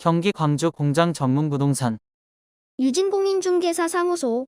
경기 광주 공장 전문 부동산. 유진공인중개사 사무소.